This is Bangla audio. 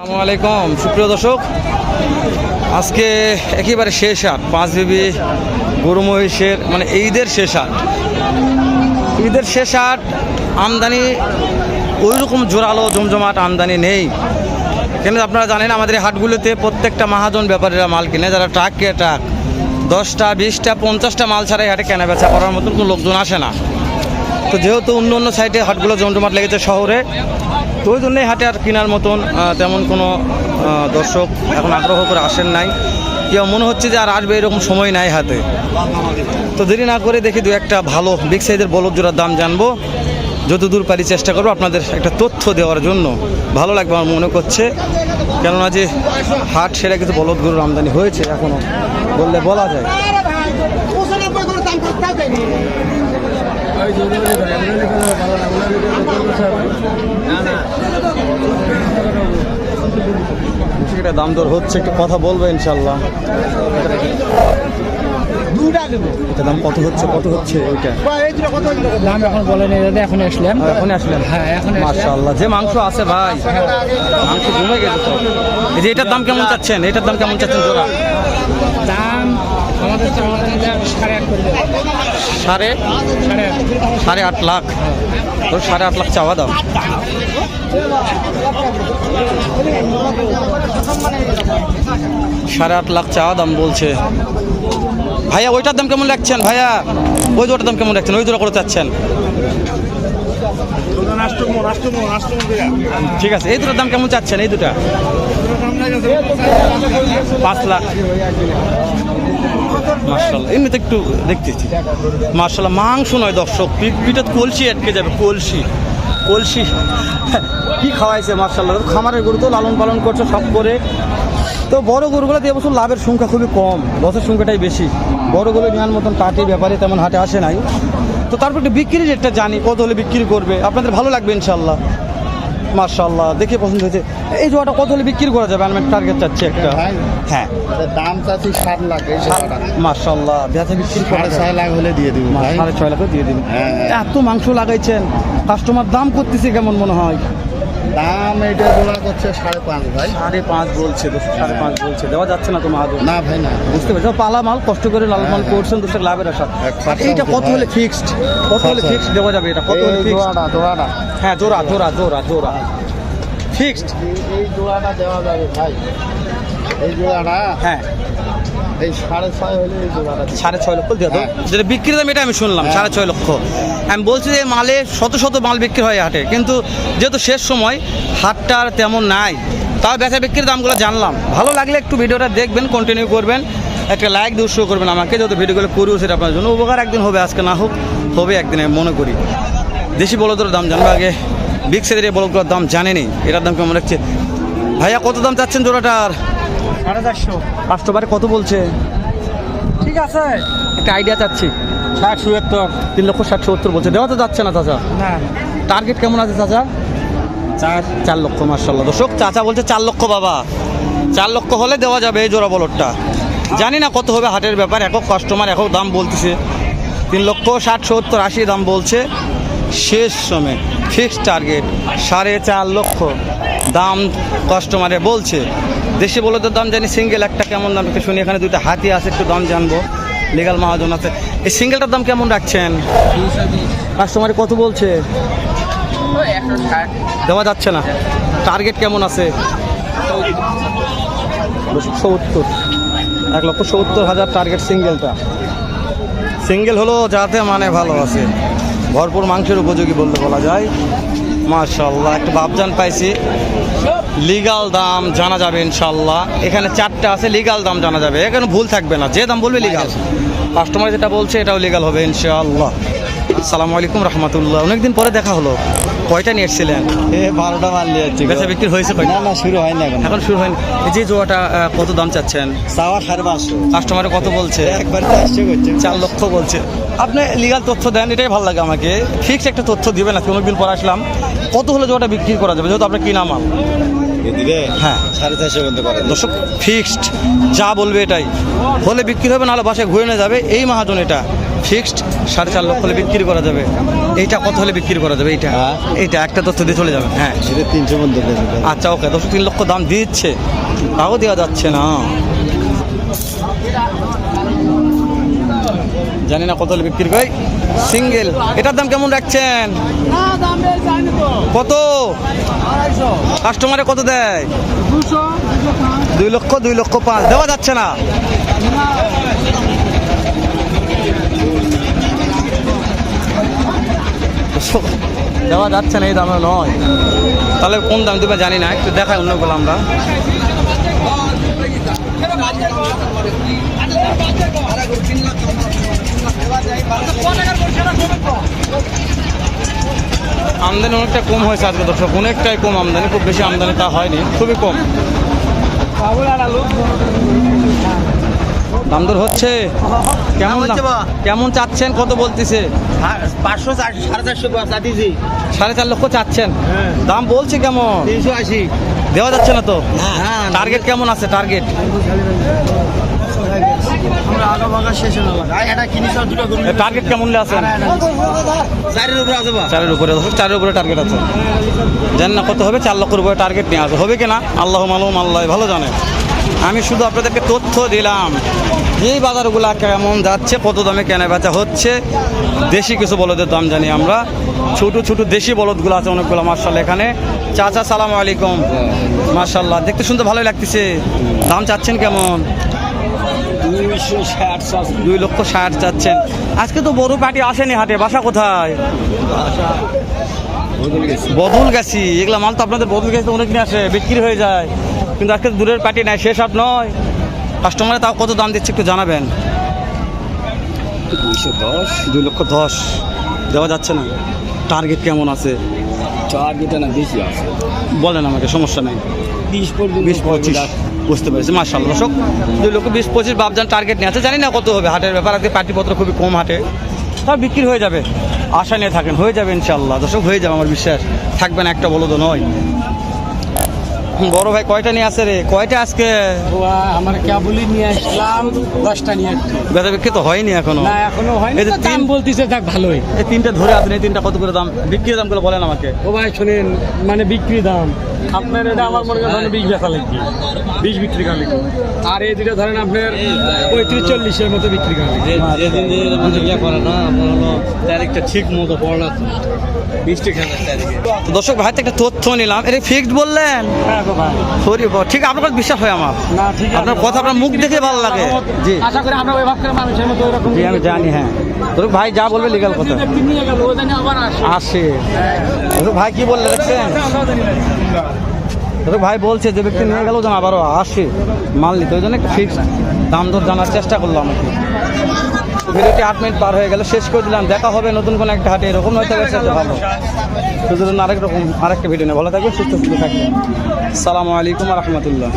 আসসালামু আলাইকুম। সুপ্রিয় দর্শক, আজকে একেবারে শেষ হাট পাঁচ বিবি গরু মহিষের মানে ঈদের শেষ হাট ঈদের শেষ হাট আমদানি ওই রকম জোরালো, জমজমাট আমদানি নেই। কেন আপনারা জানেন, আমাদের হাটগুলোতে প্রত্যেকটা মাহাজন ব্যাপারীরা মাল কিনে, যারা ট্রাক কে ট্রাক দশটা, বিশটা, পঞ্চাশটা মাল ছাড়া এই হাটে কেনা বেচা করার মতন কোনো লোকজন আসে না। তো যেহেতু অন্য অন্য সাইডে হাটগুলো জমজমাট লেগেছে শহরে তো ওই জন্যই হাটে আর কেনার মতন তেমন কোনো দর্শক এখন আগ্রহ করে আসেন নাই। কেউ মনে হচ্ছে যে আর আসবে এরকম সময় নাই হাতে। তো দেরি না করে দেখি দু একটা ভালো বিগ সাইজের বলদ জোড়ার দাম জানব। যতদূর পারি চেষ্টা করব আপনাদের একটা তথ্য দেওয়ার জন্য। ভালো লাগবে আমার মনে করছে। কেননা যে হাট সেরা কিছু বলদ গরুর আমদানি হয়েছে এখনও, বললে বলা যায়। করে দাম দর হচ্ছে একটু কথা বলব ইনশাল্লাহ। এটা দাম কত হচ্ছে কত হচ্ছে ওইটা? এই দুটো কত হইল? দাম এখন বলেনি এখন আসলাম। এখন আসলেন। হ্যাঁ এখন আসলাম। মাশাআল্লাহ। যে মাংস আছে ভাই মাংস জমে গেছে তো এই যে এটার দাম কেমন চাচ্ছেন? এটার দাম কেমন চাচ্ছেন জোড়া? দাম আমাদের তো আমাদের দাম সাড়ে আট করে দেবে। সাড়ে সাড়ে আট লাখ। তো সাড়ে আট লাখ চাওয়া দাম সাড়ে আট লাখ চাওয়া দাম বলছে। ভাইয়া, ওইটার দাম কেমন লাগছেন ভাইয়া? ওই জোড়ার দাম কেমন লাগছেন ওই জোড়া করে চাচ্ছেন। ঠিক আছে, এই দুটোর দাম কেমন চাচ্ছেন? এই দুটা। পাঁচ লাখ। মার্শাল্লাহ এমনিতে একটু দেখতেছি। মার্শাল্লাহ মাংস নয় দর্শক পিঠ- পিঠে কলসি আটকে যাবে, কলসি। কলসি। কি খাওয়াইছে মার্শাল্লাহ খামারের গরু তো লালন পালন করছে সব করে। তো বড় গরুগুলোতে এবছর লাভের সংখ্যা খুবই কম, লসের সংখ্যাটাই বেশি। বড়গুলো নেওয়ার মতন পাটি ব্যাপারে তেমন হাটে আসে নাই। তো তারপর একটু বিক্রি রেটটা জানি, কত হলে বিক্রি করবে, আপনাদের ভালো লাগবে ইনশাল্লাহ মার্শাল্লাহ দেখে পছন্দ হয়েছে। এই জোয়াটা কত হলে বিক্রি করা যাবে? আমি টার্গেট চাচ্ছি একটা? হ্যাঁ। দাম চাচ্ছি সাত লাখ মার্শাল্লাহ বেচা বিক্রি করা সাড়ে ছয় লাখ হলে দিয়ে দিব ভাই। সাড়ে ছয় লাখ দিয়ে হ্যাঁ, হ্যাঁ। এত মাংস লাগাইছেন কাস্টমার দাম করতেছে কেমন মনে হয়? দাম এটা বলা করছে সাড়ে পাঁচ ভাই। সাড়ে পাঁচ বলছে সাড়ে পাঁচ বলছে। দেওয়া যাচ্ছে না তো মাহাদুর না ভাই না। বুঝতে পেরেছ? পালা মাল কষ্ট করে লাল মাল করছেন দুটো লাভের আশা। এইটা কত হলে ফিক্সড কত হলে ফিক্সড দেওয়া যাবে এটা? কত হলে ফিক্সড জোড়াটা হ্যাঁ জোড়া জোড়া জোড়া জোড়া। ফিক্সড এই- এই জোড়াটা দেওয়া যাবে ভাই। এই জোড়াটা? হ্যাঁ। এই সাড়ে ছয় হলে এই জোড়াটা সাড়ে ছয় লক্ষ দিয়ে হ্যাঁ। যেটা বিক্রির দাম এটা আমি শুনলাম হ্যাঁ। সাড়ে ছয় লক্ষ। আমি বলছি যে মালে শত শত মাল বিক্রি হয় হাটে কিন্তু যেহেতু শেষ সময় হাটটা আর তেমন নাই। তাও বেচা বিক্রির দামগুলো জানলাম। ভালো লাগলে একটু ভিডিওটা দেখবেন কন্টিনিউ করবেন। একটা লাইক দিয়ে উৎসাহ করবেন আমাকে যেহেতু ভিডিওগুলো করিও সেটা আপনার জন্য উপকার একদিন হবে আজকে না হোক হবে একদিন আমি মনে করি। দেশি বলদের দাম জানব আগে। বিগ সাইজের বলদগুলোর দাম জানেনি। এটার দাম কেমন রাখছে ভাইয়া কত দাম চাচ্ছেন জোড়াটার? সাড়ে চারশো। কাস্টমারে কত বলছে? ঠিক আছে। একটা আইডিয়া চাচ্ছি। ষাট চুয়াত্তর তিন লক্ষ ষাট সত্তর বলছে। দেওয়া তো যাচ্ছে না চাচা। না। টার্গেট কেমন আছে চাচা? চার। চার লক্ষ মার্শাল্লাহ দর্শক চাচা বলছে চার লক্ষ বাবা। চার লক্ষ হলে দেওয়া যাবে এই জোড়া বলটটা জানি না কত হবে হাটের ব্যাপার একক কাস্টমার একক দাম বলতেছে। তিন লক্ষ ষাট সত্তর আশি দাম বলছে। শেষ সময় ফিক্সড টার্গেট সাড়ে চার লক্ষ। দাম কাস্টমারে বলছে। দেশি বলদের দাম জানি সিঙ্গেল একটা কেমন দাম? একটু শুনি, এখানে দুইটা হাতি আছে, একটু দাম জানব। লিগাল মহাজন আছে। এই সিঙ্গেলটার দাম কেমন রাখছেন? কাস্টমারে কত বলছে? দেওয়া যাচ্ছে না। টার্গেট কেমন আছে? সত্তর। এক লক্ষ সত্তর হাজার টার্গেট সিঙ্গেলটা সিঙ্গেল হলো যাতে মানে ভালো আছে। ভরপুর মাংসের উপযোগী বলতে বলা যায়। মাশাল্লাহ একটা ভাবজান পাইছি। লিগাল দাম জানা যাবে ইনশাল্লাহ এখানে চারটা আছে লিগাল দাম জানা যাবে। এখানে ভুল থাকবে না যে দাম বলবে লিগাল। কাস্টমার যেটা বলছে এটাও লিগাল হবে ইনশাআল্লাহ। আসসালামু আলাইকুম রহমতুল্লাহ। অনেকদিন পরে দেখা হলো। কয়টা নিয়ে এসেছিলেন? এ বারোটা মাল নিয়ে যাচ্ছি বেচা বিক্রি হয়েছে না না শুরু হয়নি এখন। এখন শুরু হয়নি। এই যে জোয়াটা কত দাম চাচ্ছেন? চাওয়া সাড়ে পাঁচশো। কাস্টমারে কত বলছে? একবার চারশো করছে। চার লক্ষ বলছে। আপনি লিগাল তথ্য দেন এটাই ভালো লাগে আমাকে। ফিক্স একটা তথ্য দিবেন আজকে অনেকদিন পর আসলাম। কত হলে জোয়াটা বিক্রি করা যাবে? যেহেতু আপনার কিনা মাল। দিবে হ্যাঁ। সাড়ে চারশো পর্যন্ত করে দর্শক ফিক্সড যা বলবে এটাই। হলে বিক্রি হবে নাহলে বাসায় ঘুরে নিয়ে যাবে। এই মহাজন এটা। ফিক্সড সাড়ে চার লক্ষ হলে বিক্রি করা যাবে। এইটা কত হলে বিক্রি করা যাবে? এইটা। হ্যাঁ। এইটা একটা তথ্য দিয়ে চলে যাবে। হ্যাঁ। সেটা তিনশো পর্যন্ত আচ্ছা ওকে। দশ তিন লক্ষ দাম দিচ্ছে। তাও দেওয়া যাচ্ছে না। জানি না কত হলে বিক্রি করে। সিঙ্গেল। এটার দাম কেমন রাখছেন? কত? কাস্টমারে কত দেয়? দুই লক্ষ দুই লক্ষ পাঁচ। দেওয়া যাচ্ছে না। দেওয়া যাচ্ছে না এই দামে নয়। তাহলে কোন দাম দেবে জানি না একটু দেখাই অন্যগুলো আমরা। আমদানি অনেকটা কম হয়েছে আজকে দর্শক। অনেকটাই কম আমদানি খুব বেশি আমদানি তা হয়নি খুবই কম। দাম দর হচ্ছে? কেমন? কেমন চাচ্ছেন? কত বলতেছে? পাঁচশো সাড়ে চারশো চাতিছি সাড়ে চার লক্ষ চাচ্ছেন। দাম বলছে কেমন? তিনশো আশি। দেওয়া যাচ্ছে না তো? হ্যাঁ টার্গেট কেমন আছে? টার্গেট আমরা আগা ভাগা শেষ হলো এটা কিনিস দুটো গরু টার্গেট কেমন আছেন চারের উপরে আছে চারের উপরে চারের উপরে টার্গেট আছে। জানেন না কত হবে চার লক্ষের উপরে টার্গেট নিয়ে আসবে হবে কিনা? আল্লাহ মালুম আল্লাহ ভালো জানে। আমি শুধু আপনাদেরকে তথ্য দিলাম এই বাজারগুলা কেমন যাচ্ছে কত দামে কেনা বেচা হচ্ছে দেশি কিছু বলদের দাম জানি আমরা। ছোট ছোট দেশি বলদগুলো আছে অনেকগুলো মার্শাল্লাহ এখানে। চাচা সালাম আলাইকুম। মার্শাল্লাহ দেখতে শুনতে ভালোই লাগতেছে। দাম চাচ্ছেন কেমন? দুই লক্ষ ষাট চাচ্ছেন। আজকে তো বড় পার্টি আসেনি হাটে বাসা কোথায়? বদল গেছি এগুলা মাল তো আপনাদের বদল গেছে অনেক দিন আসে বিক্রি হয়ে যায়। কিন্তু আজকে দূরের পার্টি নাই শেষ হাট নয়। কাস্টমারে তাও কত দাম দিচ্ছে একটু জানাবেন। দুই লক্ষ দশ। দেওয়া যাচ্ছে না। টার্গেট কেমন আছে? চার দুটা না বেশি আছে। বলেন আমাকে সমস্যা নেই। বিশ পর্যন্ত বিশ পঁচিশ। বুঝতে পেরেছি মার্শাল দর্শক, দুই লক্ষ বিশ, পঁচিশ বাবজান টার্গেট নিয়ে আছে। জানি না কত হবে হাটের ব্যাপার, আজকে পার্টিপত্র খুবই কম হাটে। সব বিক্রি হয়ে যাবে। আশা নিয়ে থাকেন, হয়ে যাবে ইনশাল্লাহ দর্শক, হয়ে যাবে, আমার বিশ্বাস। থাকবে না একটা বলো তো নয়। বড় ভাই কয়টা নিয়ে আসে রে? কয়টা আজকে? আমার কেবলই নিয়ে আসলাম দশটা নিয়ে আসছি। বেচা বিক্রি তো হয়নি এখনও। না এখনও হয়নি এই তো দাম তিন- বলতিছে যাক ভালোই। এই তিনটা ধরে আপনি এই তিনটা কত করে দাম? বিক্রির দামগুলো বলেন আমাকে। ও ভাই শোনেন মানে বিক্রি দাম। আপনার এটা আমার মনে করেন বিশ বেচা লাগবে। বিশ বিক্রি করা লাগবে। আর এই দুটো ধরেন আপনার পঁয়ত্রিশ চল্লিশের মতো বিক্রি করা লাগবে। যেদিন যেদিন মানে ইয়ে করে না আপনার হলো তারিখটা ঠিক মতো পড়া বৃষ্টি খেলার তারিখে। তো দর্শক ভাই একটা তথ্য নিলাম। এটা ফিক্সড বললেন? হ্যাঁ হরি ঠিক আপনার বিশ্বাস হয় আমার। না ঠিক আপনার কথা আপনার মুখ দেখে ভালো লাগে। জি। আশা করি আমরা ওই ভাব মানুষের মতো এরকম জি আমি জানি হ্যাঁ। তোর ভাই যা বলবে লিগাল কথা। নিয়ে গেল ও জানি আবার আসে। আসে। ভাই কি বললে দেখছেন? ভাই বলছে যে ব্যক্তি নিয়ে গেল যেন আবারও আসে। মাল নিতে ওই জন্য একটা ফিক্স দাম দর জানার চেষ্টা করলাম আর কি ভিডিওটি আট মিনিট পার হয়ে গেল, শেষ করে দিলাম, দেখা হবে নতুন কোনো একটা হাটে, এরকম হয়তো ভালো। সুতরাং আরেক রকম, আরেকটা ভিডিও নিয়ে, ভালো থাকবে সুস্থ সুস্থ থাকবে সালামু আলাইকুম রহমতুল্লাহ।